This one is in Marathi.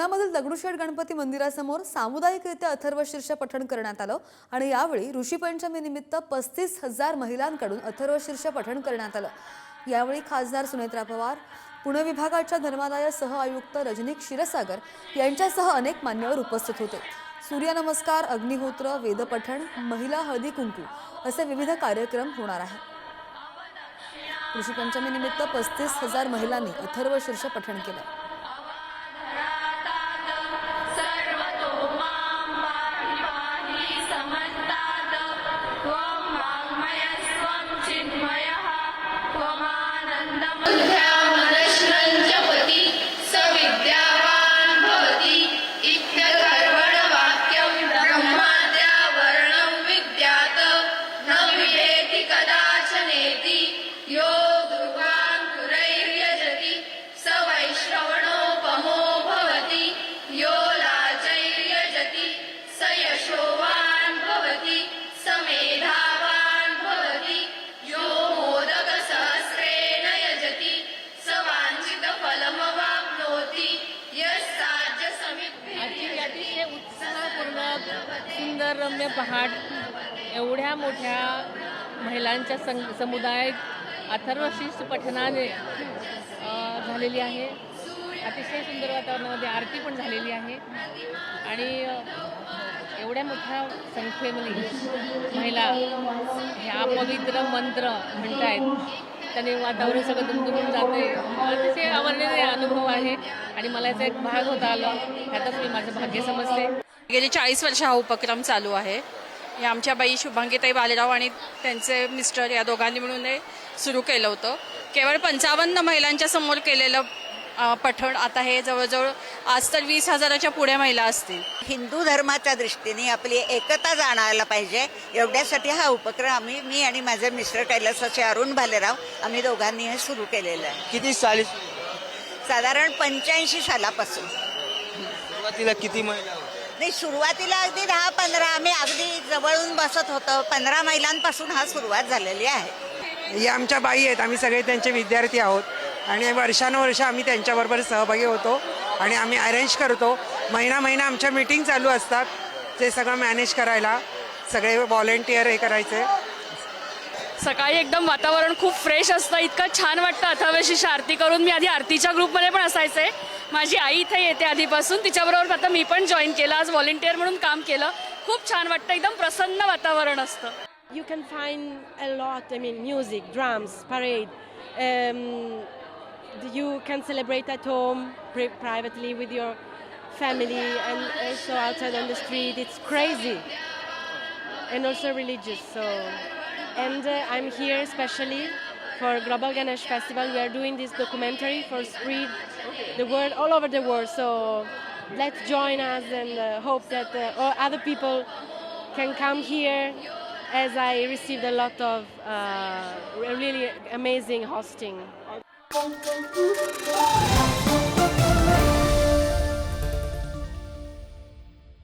पुण्यामधील दगडूशेठ गणपती मंदिरासमोर सामुदायिकरित्या अथर्वशीर्ष पठण करण्यात आलं आणि यावेळी ऋषीपंचमीनिमित्त पस्तीस हजार महिलांकडून अथर्वशीर्ष पठण करण्यात आलं. यावेळी खासदार सुनेत्रा पवार पुणे विभागाच्या धर्मादाय सह आयुक्त रजनी क्षीरसागर यांच्यासह अनेक मान्यवर उपस्थित होते. सूर्यनमस्कार अग्निहोत्र वेदपठण महिला हळदी कुंकू असे विविध कार्यक्रम होणार आहेत. ऋषीपंचमीनिमित्त पस्तीस हजार महिलांनी अथर्वशीर्ष पठण केलं. रम्य पहाट एवढ्या मोठ्या महिलांच्या सं समुदायात अथर्वशिष्ट पठनाने झालेली आहे. अतिशय सुंदर वातावरणामध्ये आरती पण झालेली आहे. आणि एवढ्या मोठ्या संख्येमध्ये महिला ह्या पवित्र मंत्र म्हणतायत. त्याने वातावरण सगळं दुमदुमून जाते अतिशय आवडलेला अनुभव आहे. आणि मला याचा एक भाग होता आला. ह्यातच मी माझं भाग्य समजते. गेली चाळीस वर्ष हा उपक्रम चालू आहे. हे आमच्या बाई शुभांगीताई बालेराव आणि त्यांचे मिस्टर या दोघांनी मिळून हे सुरू केलं होतं. केवळ पंचावन्न महिलांच्या समोर केलेलं पठण आता हे जवळजवळ आज तर वीस हजाराच्या पुढे महिला असतील. हिंदू धर्माच्या दृष्टीने आपली एकता जाणायला पाहिजे. एवढ्यासाठी हा उपक्रम आम्ही मी आणि माझे मिस्टर कैलासाचे अरुण भालेराव आम्ही दोघांनी हे सुरू केलेलं आहे. किती साली? साधारण पंच्याऐंशी सालापासून. सुरुवातीला किती महिला? नाही सुरुवातीला अगदी दहा पंधरा आम्ही अगदी जवळून बसत होतो. पंधरा महिलांपासून हा सुरुवात झालेली आहे. या आमच्या बाई आहेत. आम्ही सगळे त्यांचे विद्यार्थी आहोत. आणि वर्षानुवर्ष आम्ही त्यांच्याबरोबर सहभागी होतो आणि आम्ही अरेंज करतो. महिना महिना आमच्या मीटिंग चालू असतात. ते सगळं मॅनेज करायला. सगळे व्हॉलेंटियर हे करायचे. सकाळी एकदम वातावरण खूप फ्रेश असतं. इतकं छान वाटतं अथाव्याशीशी आरती करून. मी आधी आरतीच्या ग्रुपमध्ये पण असायचं. माझी आई इथे येते आधीपासून. तिच्याबरोबर आता मी पण जॉईन केलं. आज व्हॉलेंटिअर म्हणून काम केलं. खूप छान वाटतं. एकदम प्रसन्न वातावरण असतं. You can find a lot I mean music drums parade you can celebrate at home privately with your family and also outside on the street it's crazy and also religious so and uh, I'm here especially for Global Ganesh Festival. We are doing this documentary for spread the world all over the world. So let's join us and uh, hope that uh, other people can come here as I received a lot of uh, really amazing hosting.